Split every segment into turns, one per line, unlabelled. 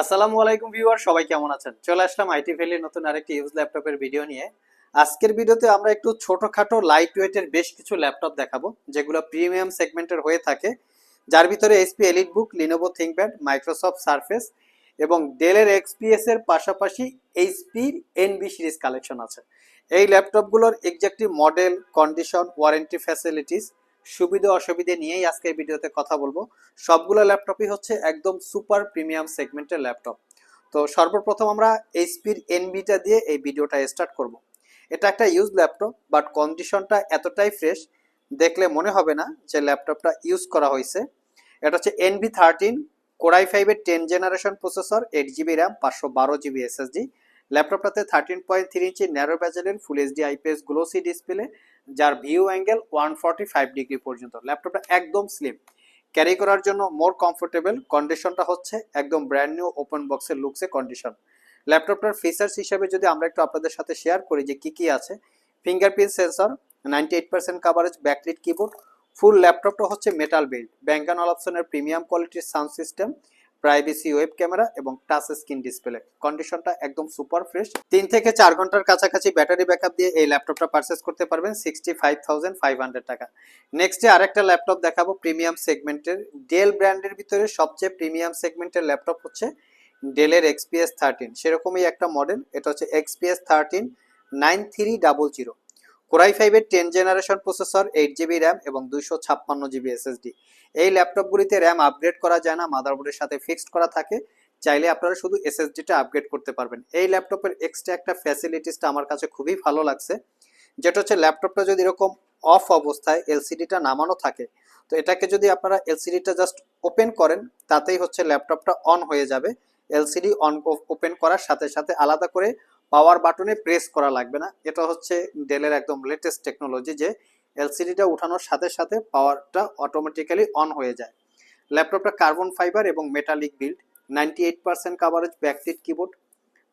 আসসালামু আলাইকুম ভিউয়ার, সবাই কেমন আছেন? চলে আসলাম আইটি ভ্যালির নতুন আরেকটি ইউজ ল্যাপটপের ভিডিও নিয়ে। আজকের ভিডিওতে আমরা একটু ছোটখাটো লাইট ওয়েটের বেশ কিছু ল্যাপটপ দেখাবো, যেগুলো প্রিমিয়াম সেগমেন্টের হয়ে থাকে। যার ভিতরে HP EliteBook Lenovo ThinkPad Microsoft Surface এবং ডেলের এক্সপিএস এর পাশাপাশি এইচপির এনবি সিরিজ কালেকশন আছে। এই ল্যাপটপগুলোর exactly model condition warranty facilities সুবিধা অসুবিধে নিয়েই আজকে এই ভিডিওতে কথা বলব। সবগুলো ল্যাপটপই হচ্ছে একদম সুপার প্রিমিয়াম সেগমেন্টের ল্যাপটপ। তো সর্বপ্রথম আমরা এইচপির এনবিটা দিয়ে এই ভিডিওটা স্টার্ট করব। এটা একটা ইউজ ল্যাপটপ বাট কন্ডিশনটা এতটাই ফ্রেশ দেখলে মনে হবে না যে ল্যাপটপটা ইউজ করা হয়েছে। এটা হচ্ছে এনবি থার্টিন কোরাই ফাইভের ten generation processor eight GB RAM পাঁচশো বারো GB SSD ল্যাপটপটাতে thirteen point three inch narrow ব্যাজেলের full HD IPS glossy display যার view angle one forty five degree পর্যন্ত। ল্যাপটপটা একদম স্লিম ক্যারি করার জন্য মোর কমফোর্টেবল কন্ডিশনটা হচ্ছে একদম ব্র্যান্ড নিউ ওপেন বক্সের লুকসে কন্ডিশন ল্যাপটপটার ফিচার্স হিসেবে যদি আমরা একটু আপনাদের সাথে শেয়ার করি যে কি কি আছে fingerprint sensor ninety eight percent coverage backlit keyboard full ল্যাপটপটা হচ্ছে মেটাল বিল্ড ব্যাঙ্গান অল অপশনের প্রিমিয়াম কোয়ালিটির sound system privacy web camera এবং টাচ স্ক্রিন ডিসপ্লে। কন্ডিশনটা একদম সুপার ফ্রেশ। তিন থেকে চার ঘণ্টার কাছাকাছি ব্যাটারি ব্যাকআপ দিয়ে এই ল্যাপটপটা পারচেস করতে পারবেন sixty five thousand five hundred টাকা নেক্সটে আরেকটা ল্যাপটপ দেখাবো প্রিমিয়াম সেগমেন্টের ডেল ব্র্যান্ডের ভিতরে সবচেয়ে প্রিমিয়াম সেগমেন্টের ল্যাপটপ হচ্ছে ডেলের এক্সপিএস থার্টিন সেরকমই একটা মডেল এটা হচ্ছে XPS thirteen nine three double zero Core i ফাইভের ten generation processor eight GB RAM এবং দুইশো ছাপ্পান্ন জিবি এসএসডি। এই ল্যাপটপগুলিতে র্যাম আপগ্রেড করা যায় না, মাদারবোর্ডের সাথে ফিক্সড করা থাকে। চাইলে আপনারা শুধু এসএসডিটা আপগ্রেড করতে পারবেন। এই ল্যাপটপের এক্সট্রা একটা ফ্যাসিলিটিসটা আমার কাছে খুবই ভালো লাগছে, যেটা হচ্ছে ল্যাপটপটা যদি এরকম অফ অবস্থায় এলসিডিটা নামানো থাকে, তো এটাকে যদি আপনারা এলসিডিটা জাস্ট ওপেন করেন, তাতেই হচ্ছে ল্যাপটপটা অন হয়ে যাবে। এলসিডি অন ওপেন করার সাথে সাথে আলাদা করে পাওয়ার বাটনে প্রেস করা লাগবে না। এটা হচ্ছে ডেলের একদম লেটেস্ট টেকনোলজি যে এলসিডিটা উঠানোর সাথে সাথে পাওয়ারটা অটোমেটিক্যালি অন হয়ে যায়। ল্যাপটপটা কার্বন ফাইবার এবং metallic build ninety eight percent coverage backlit keyboard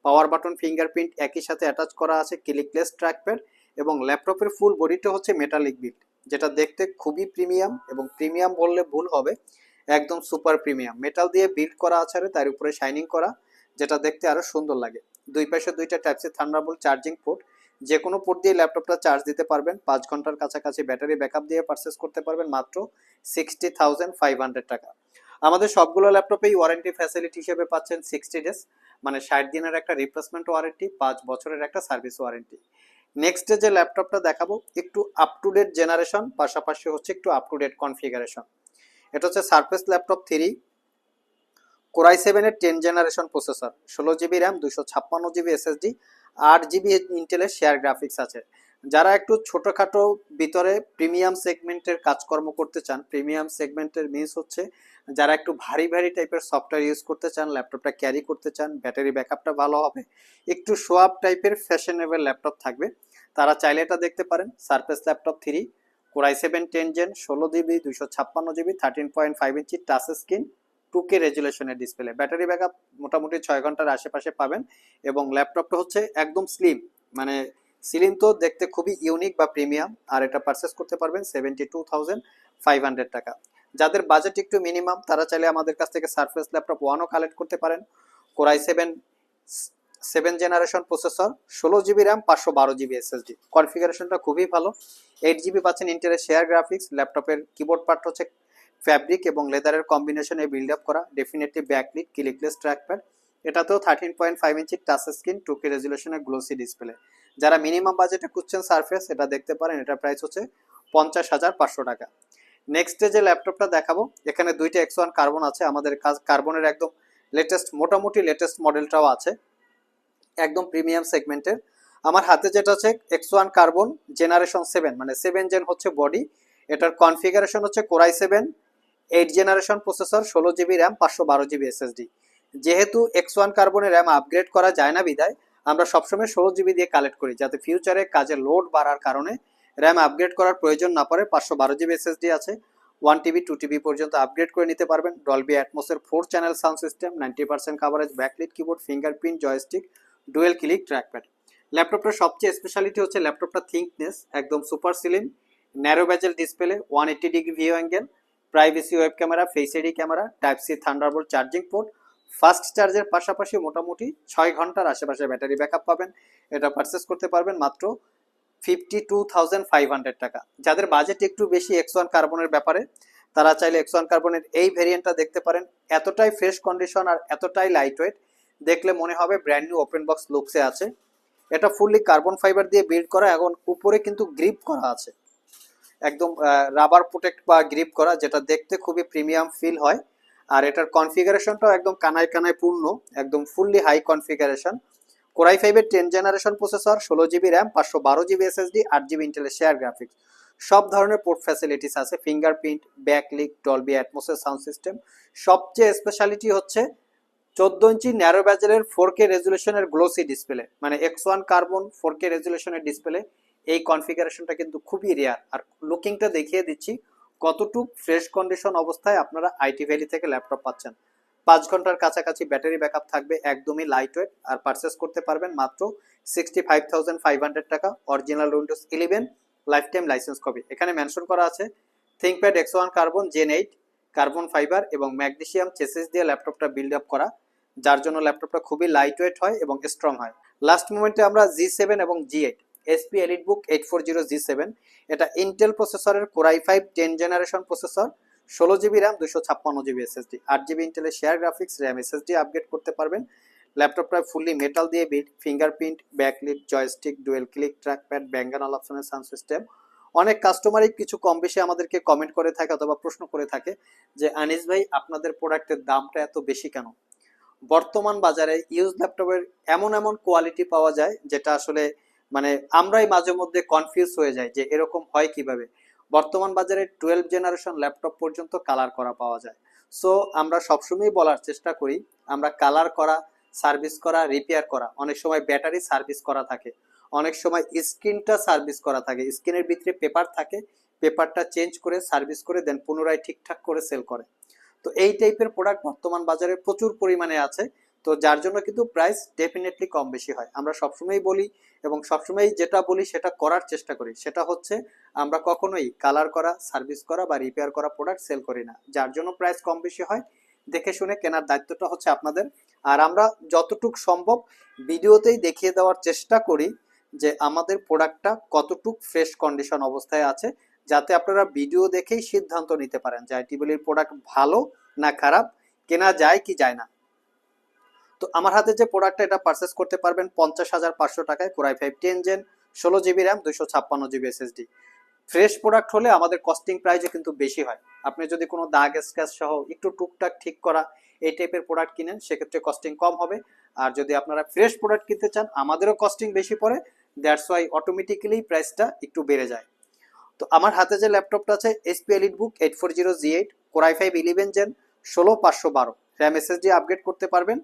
power button fingerprint একই সাথে অ্যাটাচ করা আছে ক্লিকলেস ট্র্যাকপ্যাড এবং ল্যাপটপের ফুল বডিটা হচ্ছে মেটালিক বিল্ড যেটা দেখতে খুবই প্রিমিয়াম এবং প্রিমিয়াম বললে ভুল হবে, একদম সুপার প্রিমিয়াম মেটাল দিয়ে বিল্ড করা আছে তার উপরে শাইনিং করা, যেটা দেখতে আরও সুন্দর লাগে। দুই পাশে দুইটা টাইপসের থান্ডারবোল্ট চার্জিং পোর্ট যে কোনো পোর্ট দিয়ে ল্যাপটপটা চার্জ দিতে পারবেন। পাঁচ ঘণ্টার কাছাকাছি ব্যাটারি ব্যাকআপ দিয়ে পারচেস করতে পারবেন মাত্র সিক্সটি থাউজেন্ড ফাইভ হান্ড্রেড টাকা। আমাদের সবগুলো ল্যাপটপেই ওয়ারেন্টি ফ্যাসিলিটি হিসেবে পাচ্ছেন সিক্সটি ডেজ মানে ষাট দিনের একটা রিপ্লেসমেন্ট ওয়ারেন্টি পাঁচ বছরের একটা সার্ভিস ওয়ারেন্টি নেক্সট যে ল্যাপটপটা দেখাবো, একটু আপ টু ডেট জেনারেশন পাশাপাশি হচ্ছে একটু আপ টু ডেট কনফিগারেশন এটা হচ্ছে Surface laptop three Core i সেভেনের টেন জেনারেশন প্রসেসর ষোলো জিবি র্যাম দুশো ছাপ্পান্ন জিবি এসএসডি আট জিবি ইন্টেলের শেয়ার গ্রাফিক্স আছে। যারা একটু ছোটোখাটো ভিতরে প্রিমিয়াম সেগমেন্টের কাজকর্ম করতে চান প্রিমিয়াম সেগমেন্টের মিস হচ্ছে যারা একটু ভারী ভারী টাইপের সফটওয়্যার ইউজ করতে চান ল্যাপটপটা ক্যারি করতে চান ব্যাটারি ব্যাকআপটা ভালো হবে, একটু শোয়াপ টাইপের ফ্যাশনেবল ল্যাপটপ থাকবে। তারা চাইলে এটা দেখতে পারেন Surface laptop three core i seven ten gen ষোলো জিবি দুশো ছাপ্পান্ন GB thirteen point five inch touch screen two K রেজুলেশনের display battery backup মোটামুটি ছয় ঘণ্টার আশেপাশে পাবেন এবং ল্যাপটপটা হচ্ছে একদম স্লিম মানে সিলিং তো দেখতে খুবই ইউনিক বা প্রিমিয়াম আর এটা পারচেস করতে পারবেন seventy two thousand five hundred টাকা। যাদের বাজেট একটু মিনিমাম তারা চাইলে আমাদের কাছ থেকে সারফেস ল্যাপটপ ওয়ানও কালেক্ট করতে পারেন। Core i seven seven generation processor ষোলো জিবি র্যাম পাঁচশো বারো জিবি এসএসডি কনফিগারেশনটা খুবই ভালো। এইট জিবি পাচ্ছেন ইন্টেলের শেয়ার গ্রাফিক্স ল্যাপটপের কিবোর্ড পার্ট হচ্ছে ফ্যাব্রিক এবং লেদারের কম্বিনেশনে বিল্ড আপ করা ডেফিনেটলি ব্যাকলিট ক্লিকলেস ট্র্যাকপ্যাড এটাতেও thirteen point five inch touch screen two K রেজুলেশনের glossy display যারা মিনিমাম বাজেটে খুঁজছেন সারফেস এটা দেখতে পারেন, এটার প্রাইস হচ্ছে পঞ্চাশ হাজার পাঁচশো টাকা। নেক্সট যে ল্যাপটপটা দেখাবো, এখানে দুইটা এক্স ওয়ান কার্বন আছে, আমাদের কাজ কার্বনের একদম লেটেস্ট মোটামুটি লেটেস্ট মডেলটাও আছে, একদম প্রিমিয়াম সেগমেন্টের আমার হাতে যেটা আছে X one carbon generation seven মানে সেভেন জেন হচ্ছে বডি এটার কনফিগারেশন হচ্ছে Core i seven eight generation processor ষোলো জিবি র্যাম পাঁচশো বারো জিবি এসএসডি যেহেতু এক্স ওয়ান কার্বনের র্যাম আপগ্রেড করা যায় না বিদায় আমরা সবসময় ষোলো জিবি দিয়ে কালেক্ট করি, যাতে ফিউচারে কাজের লোড বাড়ার কারণে র্যাম আপগ্রেড করার প্রয়োজন না পড়ে, পাঁচশো বারো জিবি এসএসডি আছে ওয়ান টিবি টু টিবি পর্যন্ত আপগ্রেড করে নিতে পারবেন। Dolby অ্যাটমোসের four channel sound system ninety percent coverage backlit keyboard fingerprint joystick dual click trackpad ল্যাপটপটার সবচেয়ে স্পেশালিটি হচ্ছে ল্যাপটপটা থিঙ্কনেস একদম super slim narrow bezel display one eighty degree view angle privacy web camera face ID camera type C Thunderbolt charging port fast চার্জের পাশাপাশি মোটামুটি ছয় ঘণ্টার আশেপাশে ব্যাটারি ব্যাকআপ পাবেন। এটা পারচেস করতে পারবেন মাত্র fifty two thousand five hundred টাকা। যাদের বাজেট একটু বেশি এক্স ওয়ান কার্বনের ব্যাপারে, তারা চাইলে এক্স ওয়ান কার্বনের এই ভেরিয়েন্টটা দেখতে পারেন। এতটাই ফ্রেশ কন্ডিশন আর এতটাই লাইট ওয়েট দেখলে মনে হবে ব্র্যান্ড নিউ ওপেন বক্স লুকসে আছে। এটা ফুললি কার্বন ফাইবার দিয়ে বিল্ড করা, এখন উপরে কিন্তু গ্রিপ করা আছে। একদম রাবার প্রোটেক্ট বা গ্রিপ করা, যেটা দেখতে খুবই প্রিমিয়াম ফিল হয়। আর এটার কনফিগারেশনটাও একদম কানায় কানায় পূর্ণ, একদম fully high configuration Core i ফাইভের টেন জেনারেশন প্রসেসর ষোলো জিবি র্যাম পাঁচশো বারো জিবি এসএসডি আট জিবি ইন্টেলের শেয়ার গ্রাফিক্স সব ধরনের পোর্ট ফ্যাসিলিটিস আছে ফিঙ্গারপ্রিন্ট ব্যাকলিক ডলবি অ্যাটমোসের সাউন্ড সিস্টেম সবচেয়ে স্পেশালিটি হচ্ছে চোদ্দ ইঞ্চি ন্যারো ব্যাজেলের ফোর কে রেজুলেশনের গ্লোসি ডিসপ্লে মানে X one carbon four K রেজুলেশনের display এই কনফিগারেশনটা কিন্তু খুবই রেয়ার আর লুকিংটা দেখিয়ে দিচ্ছি, কতটুক ফ্রেশ কন্ডিশন অবস্থায় আপনারা আইটি ভ্যালি থেকে ল্যাপটপ পাচ্ছেন। পাঁচ ঘণ্টার কাছাকাছি ব্যাটারি ব্যাকআপ থাকবে, একদমই লাইট ওয়েট আর পারচেস করতে পারবেন মাত্র sixty five thousand five hundred টাকা original Windows eleven lifetime licence copy এখানে মেনশন করা আছে ThinkPad X one carbon gen eight carbon fibre এবং ম্যাগনেসিয়াম চেসিস দিয়ে ল্যাপটপটা বিল্ড আপ করা, যার জন্য ল্যাপটপটা খুবই লাইট ওয়েট হয় এবং স্ট্রং হয়। লাস্ট মোমেন্টে আমরা জি সেভেন এবং G eight HP EliteBook eight four zero G seven এটা ইন্টেল প্রসেসরের Core i five ten generation processor ষোলো জিবি র্যাম দুশো ছাপ্পান্ন জিবি এসএসডি আট জিবি ইন্টেলের share graphics RAM SSD upgrade করতে পারবেন। ল্যাপটপটা ফুললি মেটাল দিয়ে built fingerprint backlit joystick dual click trackpad Bang and all অপশনের সাউন্ড সিস্টেম অনেক কাস্টমারই কিছু কম বেশি আমাদেরকে কমেন্ট করে থাকে অথবা প্রশ্ন করে থাকে যে, আনিস ভাই, আপনাদের প্রোডাক্টের দামটা এত বেশি কেন? বর্তমান বাজারে ইউজ ল্যাপটপের এমন এমন কোয়ালিটি পাওয়া যায় যেটা আসলে মানে আমরাই মাঝে মধ্যে কনফিউজ হয়ে যাই যে এরকম হয় কীভাবে? বর্তমান বাজারে টুয়েলভ জেনারেশন ল্যাপটপ পর্যন্ত কালার করা পাওয়া যায়। সো আমরা সবসময় বলার চেষ্টা করি, আমরা কালার করা সার্ভিস করা রিপেয়ার করা। অনেক সময় ব্যাটারি সার্ভিস করা থাকে। অনেক সময় স্ক্রিনটা সার্ভিস করা থাকে। স্ক্রিনের ভিতরে পেপার থাকে পেপারটা চেঞ্জ করে সার্ভিস করে দেন পুনরায় ঠিকঠাক করে সেল করে। তো এই টাইপের প্রোডাক্ট বর্তমান বাজারে প্রচুর পরিমাণে আছে। তো যার জন্য কিন্তু প্রাইস ডেফিনেটলি কম বেশি হয়। আমরা সবসময় বলি এবং সবসময় যেটা বলি সেটা করার চেষ্টা করি। সেটা হচ্ছে আমরা কখনোই কালার করা সার্ভিস করা বা রিপেয়ার করা প্রোডাক্ট সেল করি না। যার জন্য প্রাইস কম বেশি হয়, দেখে শুনে কেনার দায়িত্বটা হচ্ছে আপনাদের। আর আমরা যতটুক সম্ভব ভিডিওতেই দেখিয়ে দেওয়ার চেষ্টা করি যে আমাদের প্রোডাক্টটা কতটুক ফ্রেশ কন্ডিশন অবস্থায় আছে, যাতে আপনারা ভিডিও দেখেই সিদ্ধান্ত নিতে পারেন যে আইটিবিলির প্রোডাক্ট ভালো না খারাপ, কেনা যায় কি যায় না। তো আমার হাতে যে প্রোডাক্টটা এটা পারচেস করতে পারবেন পঞ্চাশ হাজার পাঁচশো টাকায় Core i five ten gen ষোলো জিবি র্যাম দুইশো ছাপ্পান্ন জিবি এসএসডি ফ্রেশ প্রোডাক্ট হলে আমাদের কস্টিং প্রাইসও কিন্তু বেশি হয়। আপনি যদি কোনো দাগ স্ক্যাচ সহ একটু টুকটাক ঠিক করা এই টাইপের প্রোডাক্ট কিনেন, সেক্ষেত্রে কস্টিং কম হবে। আর যদি আপনারা ফ্রেশ প্রোডাক্ট কিনতে চান, আমাদেরও কস্টিং বেশি পড়ে। দ্যাটস ওয়াই অটোমেটিক্যালি প্রাইসটা একটু বেড়ে যায়। তো আমার হাতে যে ল্যাপটপটা আছে HP EliteBook eight four zero G eight core i five eleven gen ষোলো পাঁচশো বারো। র্যাম এসএসডি আপগ্রেড করতে পারবেন।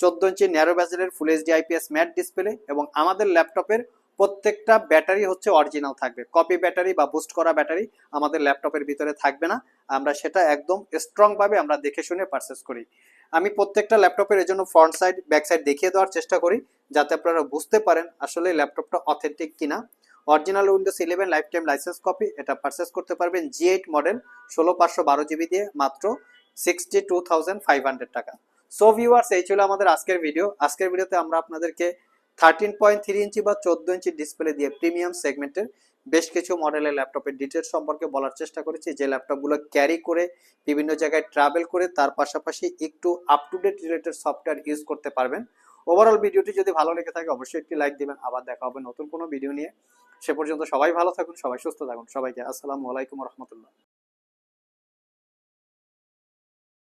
চোদ্দ ইঞ্চি narrow ব্যাজেলের full HD IPS matte display এবং আমাদের ল্যাপটপের প্রত্যেকটা ব্যাটারি হচ্ছে অরিজিনাল থাকবে। কপি ব্যাটারি বা বুস্ট করা ব্যাটারি আমাদের ল্যাপটপের ভিতরে থাকবে না। আমরা সেটা একদম স্ট্রংভাবে আমরা দেখে শুনে পারচেস করি। আমি প্রত্যেকটা ল্যাপটপের এজন্য ফ্রন্ট সাইড ব্যাক সাইড দেখিয়ে দেওয়ার চেষ্টা করি যাতে আপনারা বুঝতে পারেন আসলে ল্যাপটপটা অথেন্টিক কিনা। Original windows eleven lifetime license copy এটা পারচেস করতে পারবেন জি এইট মডেল ষোলো পাঁচশো বারো জিবি দিয়ে মাত্র sixty two thousand five hundred টাকা। সো ভিউয়ার্স এই ছিল আমাদের আজকের ভিডিও আজকের ভিডিওতে আমরা আপনাদেরকে থার্টিন পয়েন্ট থ্রি ইঞ্চি বা চোদ্দ ইঞ্চি ডিসপ্লে দিয়ে প্রিমিয়াম সেগমেন্টের বেশ কিছু মডেলের ল্যাপটপের ডিটেলস সম্পর্কে বলার চেষ্টা করেছি। যে ল্যাপটপগুলো ক্যারি করে, বিভিন্ন জায়গায় ট্রাভেল করে, তার পাশাপাশি একটু up to date related software use করতে পারবেন। ওভারঅল ভিডিওটি যদি ভালো লেগে থাকে, অবশ্যই একটি লাইক দিবেন। আবার দেখা হবে নতুন কোনো ভিডিও নিয়ে। সে পর্যন্ত সবাই ভালো থাকুন, সবাই সুস্থ থাকুন। সবাইকে আসসালামু আলাইকুম রহমতুল্লাহ।